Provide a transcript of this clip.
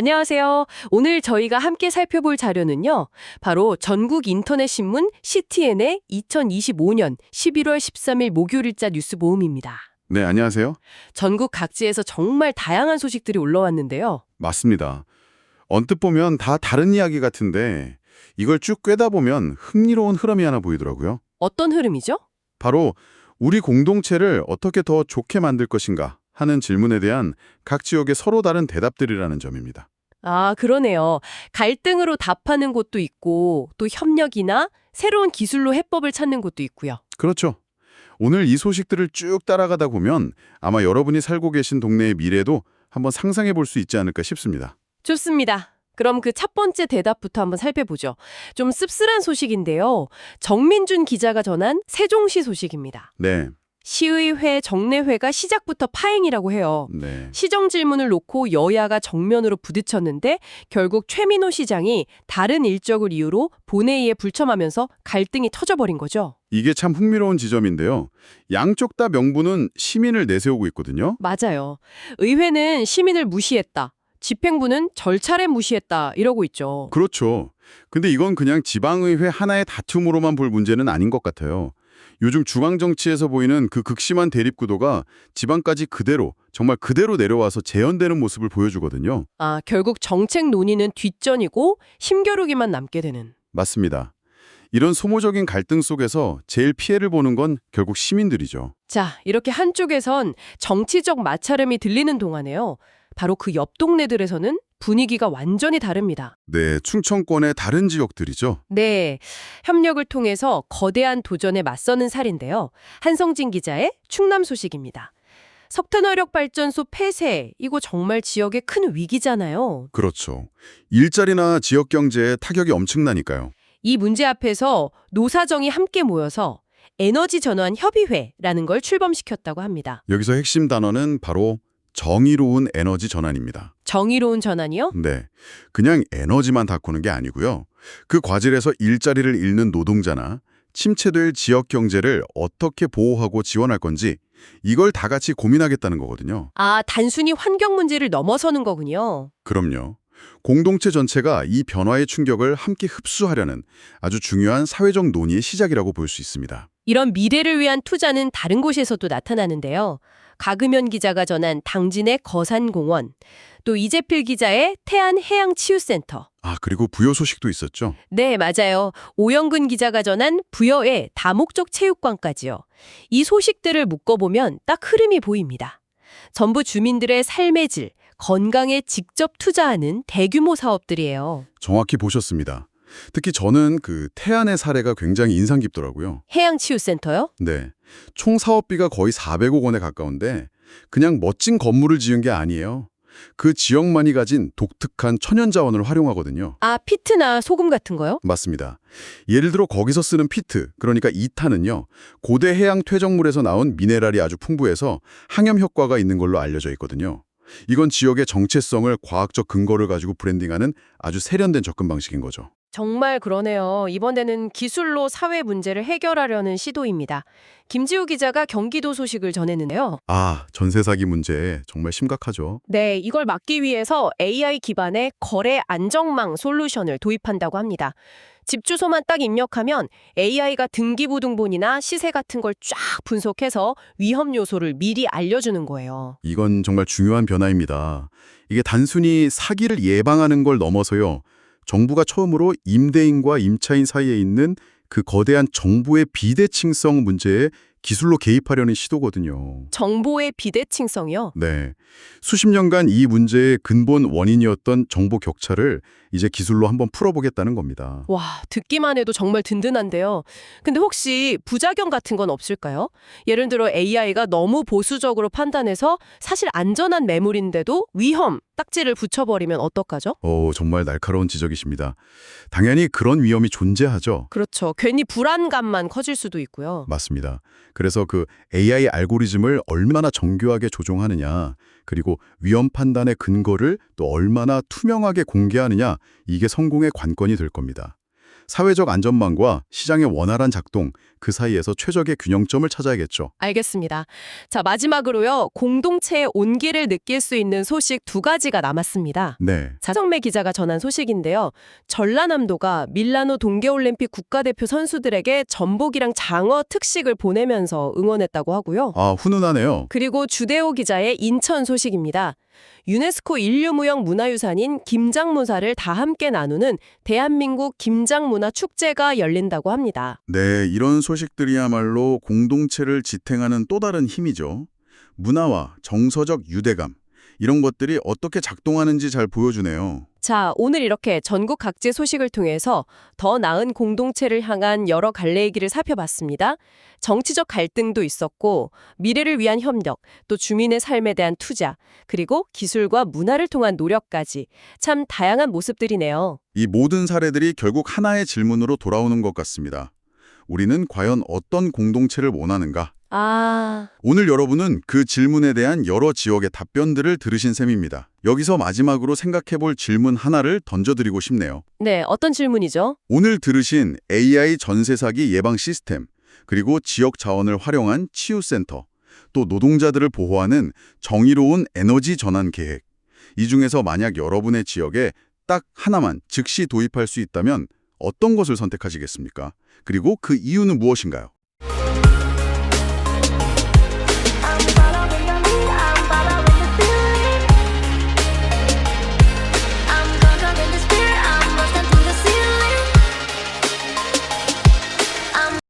안녕하세요. 오늘 저희가 함께 살펴볼 자료는요. 바로 전국 인터넷 신문 CTN의 2025년 11월 13일 목요일자 뉴스 모음입니다. 네, 안녕하세요. 전국 각지에서 정말 다양한 소식들이 올라왔는데요. 맞습니다. 언뜻 보면 다 다른 이야기 같은데 이걸 쭉 꿰다 보면 흥미로운 흐름이 하나 보이더라고요. 어떤 흐름이죠? 바로 우리 공동체를 어떻게 더 좋게 만들 것인가 하는 질문에 대한 각 지역의 서로 다른 대답들이라는 점입니다. 아, 그러네요. 갈등으로 답하는 곳도 있고 또 협력이나 새로운 기술로 해법을 찾는 곳도 있고요. 그렇죠. 오늘 이 소식들을 쭉 따라가다 보면 아마 여러분이 살고 계신 동네의 미래도 한번 상상해 볼 수 있지 않을까 싶습니다. 좋습니다. 그럼 그 첫 번째 대답부터 한번 살펴보죠. 좀 씁쓸한 소식인데요. 정민준 기자가 전한 세종시 소식입니다. 네, 시의회 정례회가 시작부터 파행이라고 해요. 네. 시정 질문을 놓고 여야가 정면으로 부딪혔는데 결국 최민호 시장이 다른 일적을 이유로 본회의에 불참하면서 갈등이 터져버린 거죠. 이게 참 흥미로운 지점인데요. 양쪽 다 명분은 시민을 내세우고 있거든요. 맞아요. 의회는 시민을 무시했다. 집행부는 절차를 무시했다. 이러고 있죠. 그렇죠. 근데 이건 그냥 지방의회 하나의 다툼으로만 볼 문제는 아닌 것 같아요. 요즘 중앙 정치에서 보이는 그 극심한 대립 구도가 지방까지 그대로, 정말 그대로 내려와서 재현되는 모습을 보여주거든요. 아, 결국 정책 논의는 뒷전이고 힘겨루기만 남게 되는. 맞습니다. 이런 소모적인 갈등 속에서 제일 피해를 보는 건 결국 시민들이죠. 자, 이렇게 한쪽에선 정치적 마찰음이 들리는 동안에요. 바로 그 옆 동네들에서는 분위기가 완전히 다릅니다. 네, 충청권의 다른 지역들이죠. 네, 협력을 통해서 거대한 도전에 맞서는 살인데요. 한성진 기자의 충남 소식입니다. 석탄화력 발전소 폐쇄, 이거 정말 지역의 큰 위기잖아요. 그렇죠. 일자리나 지역 경제에 타격이 엄청나니까요. 이 문제 앞에서 노사정이 함께 모여서 에너지 전환 협의회라는 걸 출범시켰다고 합니다. 여기서 핵심 단어는 바로 정의로운 에너지 전환입니다. 정의로운 전환이요? 네. 그냥 에너지만 다꾸는 게 아니고요. 그 과실에서 일자리를 잃는 노동자나 침체될 지역 경제를 어떻게 보호하고 지원할 건지 이걸 다 같이 고민하겠다는 거거든요. 아, 단순히 환경 문제를 넘어서는 거군요. 그럼요. 공동체 전체가 이 변화의 충격을 함께 흡수하려는 아주 중요한 사회적 논의의 시작이라고 볼 수 있습니다. 이런 미래를 위한 투자는 다른 곳에서도 나타나는데요. 가금현 기자가 전한 당진의 거산공원, 또 이재필 기자의 태안해양치유센터. 아, 그리고 부여 소식도 있었죠. 네, 맞아요. 오영근 기자가 전한 부여의 다목적 체육관까지요. 이 소식들을 묶어보면 딱 흐름이 보입니다. 전부 주민들의 삶의 질, 건강에 직접 투자하는 대규모 사업들이에요. 정확히 보셨습니다. 특히 저는 그 태안의 사례가 굉장히 인상 깊더라고요. 해양치유센터요? 네. 총 사업비가 거의 400억 원에 가까운데 그냥 멋진 건물을 지은 게 아니에요. 그 지역만이 가진 독특한 천연 자원을 활용하거든요. 아, 피트나 소금 같은 거요? 맞습니다. 예를 들어 거기서 쓰는 피트, 그러니까 이탄은요. 고대 해양 퇴적물에서 나온 미네랄이 아주 풍부해서 항염 효과가 있는 걸로 알려져 있거든요. 이건 지역의 정체성을 과학적 근거를 가지고 브랜딩하는 아주 세련된 접근 방식인 거죠. 정말 그러네요. 이번에는 기술로 사회 문제를 해결하려는 시도입니다. 김지우 기자가 경기도 소식을 전했는데요. 아, 전세 사기 문제 정말 심각하죠. 네, 이걸 막기 위해서 AI 기반의 거래 안정망 솔루션을 도입한다고 합니다. 집 주소만 딱 입력하면 AI가 등기부등본이나 시세 같은 걸 쫙 분석해서 위험 요소를 미리 알려주는 거예요. 이건 정말 중요한 변화입니다. 이게 단순히 사기를 예방하는 걸 넘어서요. 정부가 처음으로 임대인과 임차인 사이에 있는 그 거대한 정보의 비대칭성 문제에 기술로 개입하려는 시도거든요. 정보의 비대칭성이요? 네. 수십 년간 이 문제의 근본 원인이었던 정보 격차를 이제 기술로 한번 풀어보겠다는 겁니다. 와, 듣기만 해도 정말 든든한데요. 근데 혹시 부작용 같은 건 없을까요? 예를 들어 AI가 너무 보수적으로 판단해서 사실 안전한 매물인데도 위험 딱지를 붙여버리면 어떡하죠? 오, 정말 날카로운 지적이십니다. 당연히 그런 위험이 존재하죠. 그렇죠. 괜히 불안감만 커질 수도 있고요. 맞습니다. 그래서 그 AI 알고리즘을 얼마나 정교하게 조종하느냐, 그리고 위험 판단의 근거를 또 얼마나 투명하게 공개하느냐, 이게 성공의 관건이 될 겁니다. 사회적 안전망과 시장의 원활한 작동, 그 사이에서 최적의 균형점을 찾아야겠죠. 알겠습니다. 자, 마지막으로요. 공동체의 온기를 느낄 수 있는 소식 두 가지가 남았습니다. 네. 차정매 기자가 전한 소식인데요. 전라남도가 밀라노 동계올림픽 국가대표 선수들에게 전복이랑 장어 특식을 보내면서 응원했다고 하고요. 아, 훈훈하네요. 그리고 주대호 기자의 인천 소식입니다. 유네스코 인류무형 문화유산인 김장문사를 다 함께 나누는 대한민국 김장문화 축제가 열린다고 합니다. 네, 이런 소식들이야말로 공동체를 지탱하는 또 다른 힘이죠. 문화와 정서적 유대감, 이런 것들이 어떻게 작동하는지 잘 보여주네요. 자, 오늘 이렇게 전국 각지 소식을 통해서 더 나은 공동체를 향한 여러 갈래의 길을 살펴봤습니다. 정치적 갈등도 있었고, 미래를 위한 협력, 또 주민의 삶에 대한 투자, 그리고 기술과 문화를 통한 노력까지 참 다양한 모습들이네요. 이 모든 사례들이 결국 하나의 질문으로 돌아오는 것 같습니다. 우리는 과연 어떤 공동체를 원하는가? 아, 오늘 여러분은 그 질문에 대한 여러 지역의 답변들을 들으신 셈입니다. 여기서 마지막으로 생각해 볼 질문 하나를 던져드리고 싶네요. 네, 어떤 질문이죠? 오늘 들으신 AI 전세 사기 예방 시스템, 그리고 지역 자원을 활용한 치유센터, 또 노동자들을 보호하는 정의로운 에너지 전환 계획. 이 중에서 만약 여러분의 지역에 딱 하나만 즉시 도입할 수 있다면 어떤 것을 선택하시겠습니까? 그리고 그 이유는 무엇인가요?